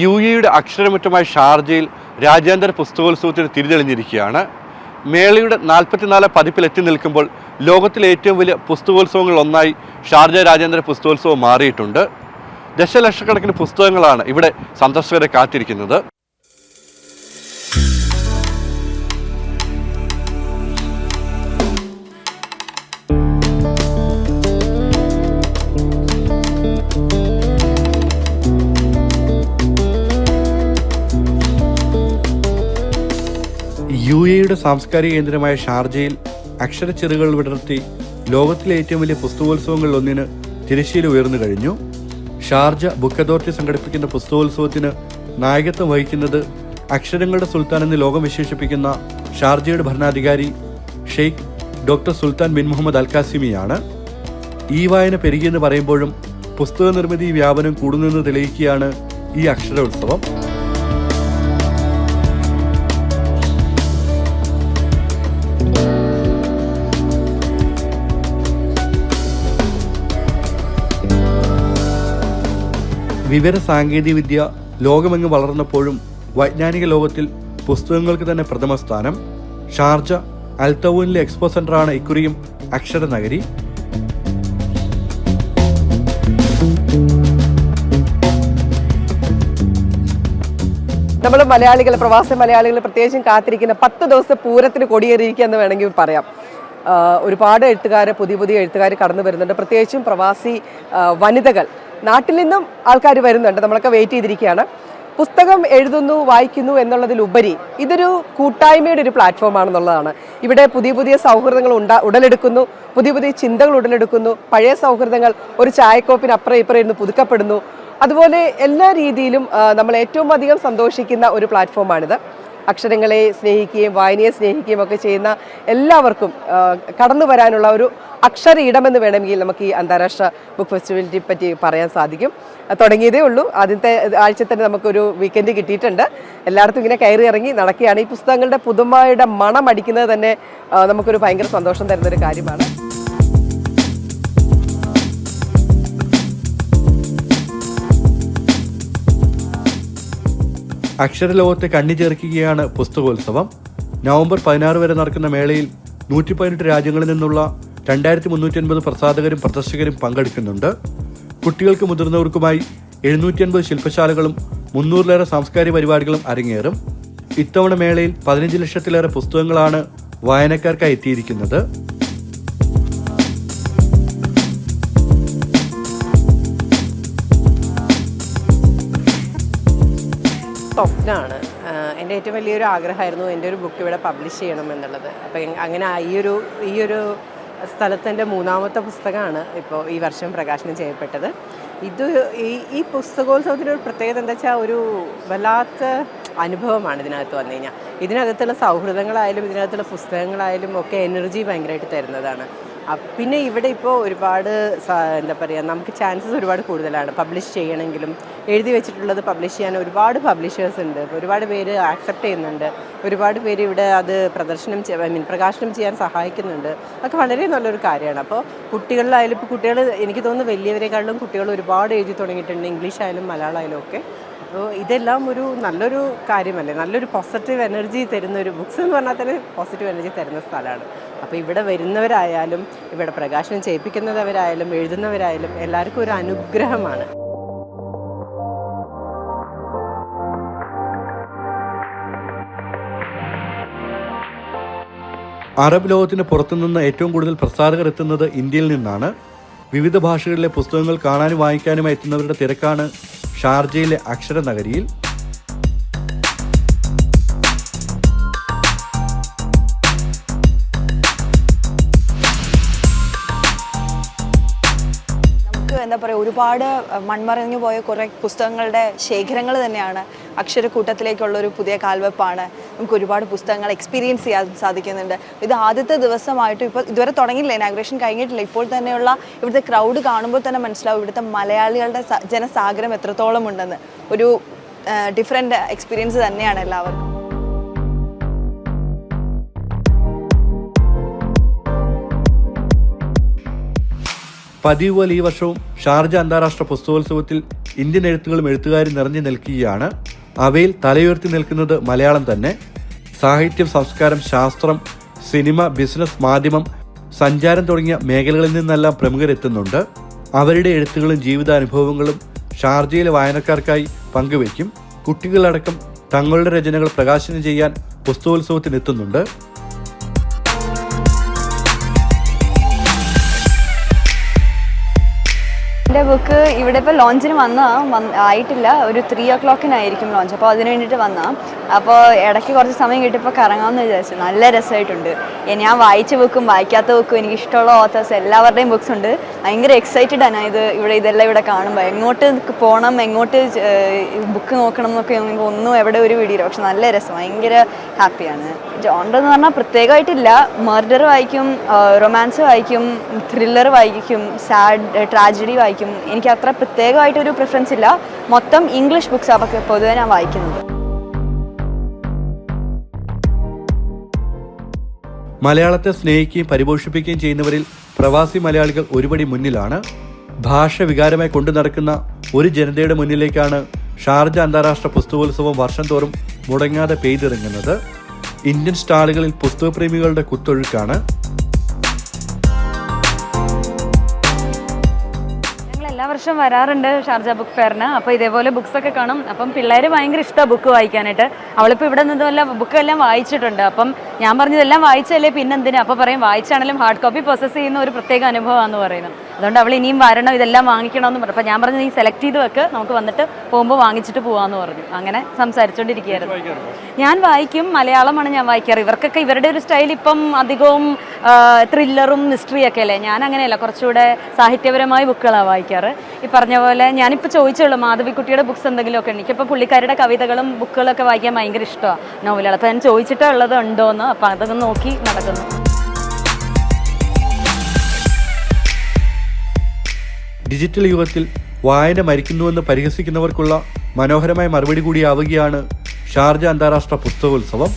U എയുടെ അക്ഷരമുറ്റമായ ഷാർജയിൽ രാജ്യാന്തര പുസ്തകോത്സവത്തിന് തിരിതെളിഞ്ഞിരിക്കുകയാണ്. മേളയുടെ നാൽപ്പത്തിനാല് പതിപ്പിൽ എത്തി നിൽക്കുമ്പോൾ ലോകത്തിലെ ഏറ്റവും വലിയ പുസ്തകോത്സവങ്ങളിലൊന്നായി ഷാർജ രാജ്യാന്തര പുസ്തകോത്സവം മാറിയിട്ടുണ്ട്. ദശലക്ഷക്കണക്കിന് പുസ്തകങ്ങളാണ് ഇവിടെ സന്ദർശകരെ കാത്തിരിക്കുന്നത്. എയുടെ സാംസ്കാരിക കേന്ദ്രമായ ഷാർജയിൽ അക്ഷരച്ചെറുകൾ വിടർത്തി ലോകത്തിലെ ഏറ്റവും വലിയ പുസ്തകോത്സവങ്ങളിൽ ഒന്നിന് തിരശ്ശീല ഉയർന്നു കഴിഞ്ഞു. ഷാർജ ബുക്ക് അതോറിറ്റി സംഘടിപ്പിക്കുന്ന പുസ്തകോത്സവത്തിന് നായകത്വം വഹിക്കുന്നത് അക്ഷരങ്ങളുടെ സുൽത്താൻ എന്ന് ലോകം വിശേഷിപ്പിക്കുന്ന ഷാർജയുടെ ഭരണാധികാരി Sheikh doctor Sultan bin Muhammad al കാസിമിയാണ് ഈ വായന പെരുകിയെന്ന് പറയുമ്പോഴും പുസ്തക നിർമ്മിതി വ്യാപനം കൂടുന്നെന്ന് തെളിയിക്കുകയാണ് ഈ അക്ഷരോത്സവം. വിവര സാങ്കേതിക വിദ്യ ലോകമെങ്ങ് വളർന്നപ്പോഴും വൈജ്ഞാനിക ലോകത്തിൽ പുസ്തകങ്ങൾക്ക് തന്നെ പ്രഥമ സ്ഥാനം ഷാർജ അൽത്തവൂനിലെ എക്സ്പോ സെന്ററാണ് ഇക്കുറിയും അക്ഷര നഗരി. നമ്മൾ മലയാളികൾ പ്രവാസി മലയാളികൾ പ്രത്യേകിച്ചും കാത്തിരിക്കുന്ന പത്ത് ദിവസത്തെ പൂരത്തിന് കൊടിയേറിയിരിക്കുക എന്ന് വേണമെങ്കിൽ പറയാം. ഒരുപാട് എഴുത്തുകാർ പുതിയ പുതിയ എഴുത്തുകാർ കടന്നു വരുന്നുണ്ട്. പ്രത്യേകിച്ചും പ്രവാസി വനിതകൾ. നാട്ടിൽ നിന്നും ആൾക്കാർ വരുന്നുണ്ട്. നമ്മളൊക്കെ വെയിറ്റ് ചെയ്തിരിക്കുകയാണ്. പുസ്തകം എഴുതുന്നു വായിക്കുന്നു എന്നുള്ളതിലുപരി ഇതൊരു കൂട്ടായ്മയുടെ ഒരു പ്ലാറ്റ്ഫോം ആണെന്നുള്ളതാണ്. ഇവിടെ പുതിയ പുതിയ സൗഹൃദങ്ങൾ ഉണ്ടാ ഉടലെടുക്കുന്നു. പുതിയ പുതിയ ചിന്തകൾ ഉടലെടുക്കുന്നു. പഴയ സൗഹൃദങ്ങൾ ഒരു ചായക്കോപ്പിന് അപ്പുറം ഇപ്പുറം ഇരുന്ന് പുതുക്കപ്പെടുന്നു. അതുപോലെ എല്ലാ രീതിയിലും നമ്മൾ ഏറ്റവും അധികം സന്തോഷിക്കുന്ന ഒരു പ്ലാറ്റ്ഫോമാണിത് അക്ഷരങ്ങളെ സ്നേഹിക്കുകയും വായനയെ സ്നേഹിക്കുകയും ഒക്കെ ചെയ്യുന്ന എല്ലാവർക്കും കടന്നു വരാനുള്ള ഒരു അക്ഷര ഇടമെന്ന് വേണമെങ്കിൽ നമുക്ക് ഈ അന്താരാഷ്ട്ര ബുക്ക് ഫെസ്റ്റിവലിനെ പറ്റി പറയാൻ സാധിക്കും. തുടങ്ങിയതേ ഉള്ളൂ. ആദ്യത്തെ ആഴ്ച തന്നെ നമുക്കൊരു വീക്കെൻഡ് കിട്ടിയിട്ടുണ്ട്. എല്ലായിടത്തും ഇങ്ങനെ കയറി ഇറങ്ങി നടക്കുകയാണ്. ഈ പുസ്തകങ്ങളുടെ പുതുമയുടെ മണം അടിക്കുന്നത് തന്നെ നമുക്കൊരു ഭയങ്കര സന്തോഷം തരുന്നൊരു കാര്യമാണ്. അക്ഷരലോകത്തെ കണ്ണി ചേർക്കുകയാണ് പുസ്തകോത്സവം. നവംബർ പതിനാറ് വരെ നടക്കുന്ന മേളയിൽ നൂറ്റി പതിനെട്ട് രാജ്യങ്ങളിൽ നിന്നുള്ള രണ്ടായിരത്തി മുന്നൂറ്റി അൻപത് പ്രസാധകരും പ്രദർശകരും പങ്കെടുക്കുന്നുണ്ട്. കുട്ടികൾക്ക് മുതിർന്നവർക്കുമായി എഴുന്നൂറ്റി അൻപത് ശില്പശാലകളും മുന്നൂറിലേറെ സാംസ്കാരിക പരിപാടികളും അരങ്ങേറും. ഇത്തവണ മേളയിൽ പതിനഞ്ച് ലക്ഷത്തിലേറെ പുസ്തകങ്ങളാണ് വായനക്കാർക്കായി എത്തിയിരിക്കുന്നത്. സ്വപ്നമാണ് എന്റെ ഏറ്റവും വലിയൊരു ആഗ്രഹമായിരുന്നു എന്റെ ഒരു ബുക്ക് ഇവിടെ പബ്ലിഷ് ചെയ്യണം എന്നുള്ളത്. അപ്പം അങ്ങനെ ഈ ഒരു ഈ ഒരു സ്ഥലത്ത് എന്റെ മൂന്നാമത്തെ പുസ്തകമാണ് ഇപ്പോൾ ഈ വർഷം പ്രകാശനം ചെയ്യപ്പെട്ടത്. ഇത് ഈ ഈ പുസ്തകോത്സവത്തിന്റെ ഒരു പ്രത്യേകത എന്താ വെച്ചാൽ ഒരു വല്ലാത്ത അനുഭവമാണ് ഇതിനകത്ത് വന്നു കഴിഞ്ഞാൽ. ഇതിനകത്തുള്ള സൗഹൃദങ്ങളായാലും ഇതിനകത്തുള്ള പുസ്തകങ്ങളായാലും ഒക്കെ എനർജി ഭയങ്കരമായിട്ട് തരുന്നതാണ്. പിന്നെ ഇവിടെ ഇപ്പോൾ ഒരുപാട് എന്താ പറയുക നമുക്ക് ചാൻസസ് ഒരുപാട് കൂടുതലാണ്. പബ്ലിഷ് ചെയ്യണമെങ്കിലും എഴുതി വെച്ചിട്ടുള്ളത് പബ്ലിഷ് ചെയ്യാൻ ഒരുപാട് പബ്ലിഷേഴ്സ് ഉണ്ട്. ഒരുപാട് പേര് ആക്സെപ്റ്റ് ചെയ്യുന്നുണ്ട്. ഒരുപാട് പേര് ഇവിടെ അത് പ്രദർശനം ഐ മീൻ പ്രകാശനം ചെയ്യാൻ സഹായിക്കുന്നുണ്ട്. അതൊക്കെ വളരെ നല്ലൊരു കാര്യമാണ്. അപ്പോൾ കുട്ടികളിലായാലും ഇപ്പോൾ കുട്ടികൾ എനിക്ക് തോന്നുന്നു വലിയവരെക്കാളും കുട്ടികൾ ഒരുപാട് എഴുതി തുടങ്ങിയിട്ടുണ്ട്. ഇംഗ്ലീഷ് ആയാലും മലയാളം ആയാലും ഒക്കെ. അപ്പോൾ ഇതെല്ലാം ഒരു നല്ലൊരു കാര്യമല്ലേ? നല്ലൊരു പോസിറ്റീവ് എനർജി തരുന്ന ഒരു ബുക്സ് എന്ന് പറഞ്ഞാൽ തന്നെ പോസിറ്റീവ് എനർജി തരുന്ന സ്ഥലമാണ്. അപ്പോൾ ഇവിടെ വരുന്നവരായാലും ഇവിടെ പ്രകാശനം ചെയ്യിപ്പിക്കുന്നവരായാലും എഴുതുന്നവരായാലും എല്ലാവർക്കും ഒരു അനുഗ്രഹമാണ്. അറബ് ലോകത്തിന് പുറത്തുനിന്ന് ഏറ്റവും കൂടുതൽ പ്രസാധകർ എത്തുന്നത് ഇന്ത്യയിൽ നിന്നാണ്. വിവിധ ഭാഷകളിലെ പുസ്തകങ്ങൾ കാണാനും വായിക്കാനുമായി എത്തുന്നവരുടെ തിരക്കാണ് ഷാർജയിലെ അക്ഷര നഗരിയിൽ എന്താ പറയുക ഒരുപാട് മൺമറഞ്ഞു പോയ കുറേ പുസ്തകങ്ങളുടെ ശേഖരങ്ങൾ തന്നെയാണ് അക്ഷരക്കൂട്ടത്തിലേക്കുള്ള ഒരു പുതിയ കാൽവെപ്പാണ്. നമുക്ക് ഒരുപാട് പുസ്തകങ്ങൾ എക്സ്പീരിയൻസ് ചെയ്യാൻ സാധിക്കുന്നുണ്ട്. ഇത് ആദ്യത്തെ ദിവസമായിട്ട് ഇപ്പോൾ ഇതുവരെ തുടങ്ങിയില്ല ഇനാഗ്രേഷൻ കഴിഞ്ഞിട്ടില്ല. ഇപ്പോൾ തന്നെയുള്ള ഇവിടുത്തെ ക്രൗഡ് കാണുമ്പോൾ തന്നെ മനസ്സിലാവും ഇവിടുത്തെ മലയാളികളുടെ ജനസാഗരം എത്രത്തോളം ഉണ്ടെന്ന്. ഒരു ഡിഫറെന്റ് എക്സ്പീരിയൻസ് തന്നെയാണ് എല്ലാവർക്കും. പതിവ് പോലെ ഈ വർഷവും ഷാർജ അന്താരാഷ്ട്ര പുസ്തകോത്സവത്തിൽ ഇന്ത്യൻ എഴുത്തുകളും എഴുത്തുകാരും നിറഞ്ഞു നിൽക്കുകയാണ്. അവയിൽ തലയുയർത്തി നിൽക്കുന്നത് മലയാളം തന്നെ. സാഹിത്യം സംസ്കാരം ശാസ്ത്രം സിനിമ ബിസിനസ് മാധ്യമം സഞ്ചാരം തുടങ്ങിയ മേഖലകളിൽ നിന്നെല്ലാം പ്രമുഖരെത്തുന്നുണ്ട്. അവരുടെ എഴുത്തുകളും ജീവിതാനുഭവങ്ങളും ഷാർജയിലെ വായനക്കാർക്കായി പങ്കുവയ്ക്കും. കുട്ടികളടക്കം തങ്ങളുടെ രചനകൾ പ്രകാശനം ചെയ്യാൻ പുസ്തകോത്സവത്തിനെത്തുന്നുണ്ട്. എന്റെ ബുക്ക് ഇവിടെ ഇപ്പോൾ ലോഞ്ചിന് വന്ന ആയിട്ടില്ല. ഒരു ത്രീ ഒ ക്ലോക്കിനായിരിക്കും ലോഞ്ച്. അപ്പോൾ അതിന് വേണ്ടിയിട്ട് വന്ന. അപ്പോൾ ഇടയ്ക്ക് കുറച്ച് സമയം കിട്ടിയപ്പോൾ കറങ്ങാമെന്ന് വിചാരിച്ചു. നല്ല രസമായിട്ടുണ്ട്. ഞാൻ വായിച്ച ബുക്കും വായിക്കാത്ത ബുക്കും എനിക്ക് ഇഷ്ടമുള്ള ഓത്തേഴ്സ് എല്ലാവരുടെയും ബുക്സ് ഉണ്ട്. ഭയങ്കര ആണ് ഇത്. ഇവിടെ ഇതെല്ലാം ഇവിടെ കാണുമ്പോൾ എങ്ങോട്ട് പോകണം എങ്ങോട്ട് ബുക്ക് നോക്കണം എന്നൊക്കെ ഒന്നും എവിടെ ഒരു വീടിയില്ല പക്ഷെ നല്ല രസം. ഭയങ്കര ഹാപ്പിയാണ് ജോണ്ടർ എന്ന് പറഞ്ഞാൽ പ്രത്യേകമായിട്ടില്ല. മർഡർ വായിക്കും റൊമാൻസ് വായിക്കും ത്രില്ലർ വായിക്കും സാഡ് ട്രാജഡി വായിക്കും. എനിക്ക് അത്ര പ്രത്യേകമായിട്ടൊരു പ്രിഫറൻസ് ഇല്ല. മൊത്തം ഇംഗ്ലീഷ് ബുക്സ് അതൊക്കെ പൊതുവെ ഞാൻ വായിക്കുന്നത്. മലയാളത്തെ സ്നേഹിക്കുകയും പരിപോഷിപ്പിക്കുകയും ചെയ്യുന്നവരിൽ പ്രവാസി മലയാളികൾ ഒരുപടി മുന്നിലാണ്. ഭാഷ വികാരമായി കൊണ്ടു നടക്കുന്ന ഒരു ജനതയുടെ മുന്നിലേക്കാണ് ഷാർജ അന്താരാഷ്ട്ര പുസ്തകോത്സവം വർഷം തോറും മുടങ്ങാതെ പെയ്തിറങ്ങുന്നത്. ഇന്ത്യൻ സ്റ്റാളുകളിൽ പുസ്തകപ്രേമികളുടെ കുത്തൊഴുക്കാണ്. എല്ലാ വർഷവും വരാറുണ്ട് ഷാർജ ബുക്ക് ഫെയറിന്. അപ്പോൾ ഇതേപോലെ ബുക്സ് ഒക്കെ കാണും. അപ്പം പിള്ളേർ ഭയങ്കര ഇഷ്ടമാണ് ബുക്ക് വായിക്കാനായിട്ട്. അവളിപ്പോൾ ഇവിടെ നിന്നെല്ലാം ബുക്ക് എല്ലാം വായിച്ചിട്ടുണ്ട്. അപ്പം ഞാൻ പറഞ്ഞതെല്ലാം വായിച്ചല്ലേ പിന്നെ എന്തിനാ അപ്പോൾ പറയും വായിച്ചാണെങ്കിലും ഹാർഡ് കോപ്പി പ്രോസസ്സ് ചെയ്യുന്ന ഒരു പ്രത്യേക അനുഭവമാണെന്ന് പറയുന്നത് അതുകൊണ്ട് അവൾ ഇനിയും വരണം ഇതെല്ലാം വാങ്ങിക്കണമെന്ന് പറഞ്ഞു അപ്പോൾ ഞാൻ പറഞ്ഞു നീ സെലക്ട് ചെയ്ത് വെക്ക് നമുക്ക് വന്നിട്ട് പോകുമ്പോൾ വാങ്ങിച്ചിട്ട് പോകാമെന്ന് പറഞ്ഞു. അങ്ങനെ സംസാരിച്ചുകൊണ്ടിരിക്കുകയായിരുന്നു ഞാൻ വായിക്കും മലയാളമാണ് ഞാൻ വായിക്കാറ്. ഇവർക്കൊക്കെ ഇവരുടെ ഒരു സ്റ്റൈൽ ഇപ്പം അധികവും ത്രില്ലറും മിസ്റ്ററിയൊക്കെ അല്ലേ? ഞാൻ അങ്ങനെയല്ല കുറച്ചുകൂടെ സാഹിത്യപരമായ ബുക്കുകളാണ് വായിക്കാറ്. ഈ പറഞ്ഞ പോലെ ഞാനിപ്പോൾ ചോദിച്ചുള്ളൂ മാധവിക്കുട്ടിയുടെ ബുക്സ് എന്തെങ്കിലുമൊക്കെ ഉണ്ട്. എനിക്കിപ്പോൾ പുള്ളിക്കാരുടെ കവിതകളും ബുക്കുകളൊക്കെ വായിക്കാൻ ഭയങ്കര ഇഷ്ടമാണ് നോവലുകൾ അപ്പോൾ ഞാൻ ചോദിച്ചിട്ടുള്ളത് ഉണ്ടോയെന്ന് അപ്പോൾ അതൊക്കെ നോക്കി നടക്കുന്നു. ഡിജിറ്റൽ യുഗത്തിൽ വായന മരിക്കുന്നുവെന്ന് പരിഹസിക്കുന്നവർക്കുള്ള മനോഹരമായ മറുപടി കൂടിയാവുകയാണ് ഷാർജ അന്താരാഷ്ട്ര പുസ്തകോത്സവം.